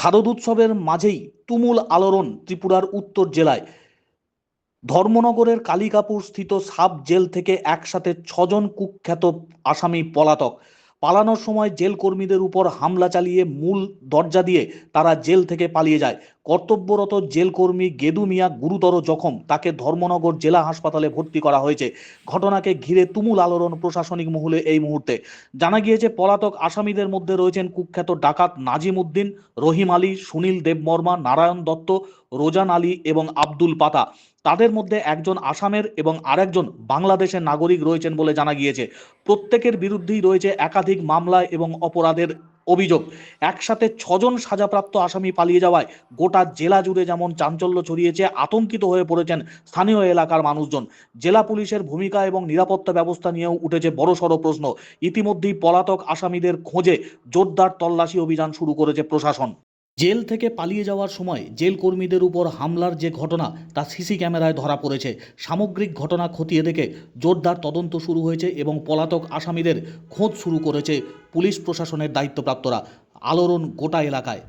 শারদোৎসবের মাঝেই তুমুল আলোড়ন ত্রিপুরার উত্তর জেলায়। ধর্মনগরের কালিকাপুর স্থিত সাব জেল থেকে একসাথে ছজন কুখ্যাত আসামি পলাতক। পালানোর সময় জেল কর্মীদের উপর হামলা চালিয়ে মূল দরজা দিয়ে তারা জেল থেকে পালিয়ে যায়। কর্তব্যরত জেল কর্মী গেদু মিয়া গুরুতর জখম। তাকে ধর্মনগর জেলা হাসপাতালে ভর্তি করা হয়েছে। ঘটনাকে ঘিরে তুমুল আলোড়ন প্রশাসনিক মহলে এই মুহূর্তে। জানা গিয়েছে, পলাতক আসামিদের মধ্যে রয়েছেন কুখ্যাত ডাকাত নাজিম উদ্দিন, রহিম আলী, সুনীল দেববর্মা, নারায়ণ দত্ত, রোজান আলী এবং আব্দুল পাতা। তাদের মধ্যে একজন আসামের এবং আরেকজন বাংলাদেশের নাগরিক রয়েছেন বলে জানা গিয়েছে। প্রত্যেকের বিরুদ্ধেই রয়েছে একাধিক মামলা এবং অপরাধের অভিযোগ। একসাথে ছজন সাজাপ্রাপ্ত আসামি পালিয়ে যাওয়ায় গোটা জেলা জুড়ে যেমন চাঞ্চল্য ছড়িয়েছে, আতঙ্কিত হয়ে পড়েছেন স্থানীয় এলাকার মানুষজন। জেলা পুলিশের ভূমিকা এবং নিরাপত্তা ব্যবস্থা নিয়েও উঠেছে বড়সড় প্রশ্ন। ইতিমধ্যেই পলাতক আসামিদের খোঁজে জোরদার তল্লাশি অভিযান শুরু করেছে প্রশাসন। জেল থেকে পালিয়ে যাওয়ার সময় জেল কর্মীদের উপর হামলার যে ঘটনা, তা সিসি ক্যামেরায় ধরা পড়েছে। সামগ্রিক ঘটনা খতিয়ে দেখে জোরদার তদন্ত শুরু হয়েছে এবং পলাতক আসামিদের খোঁজ শুরু করেছে পুলিশ প্রশাসনের দায়িত্বপ্রাপ্তরা। আলোড়ন গোটা এলাকায়।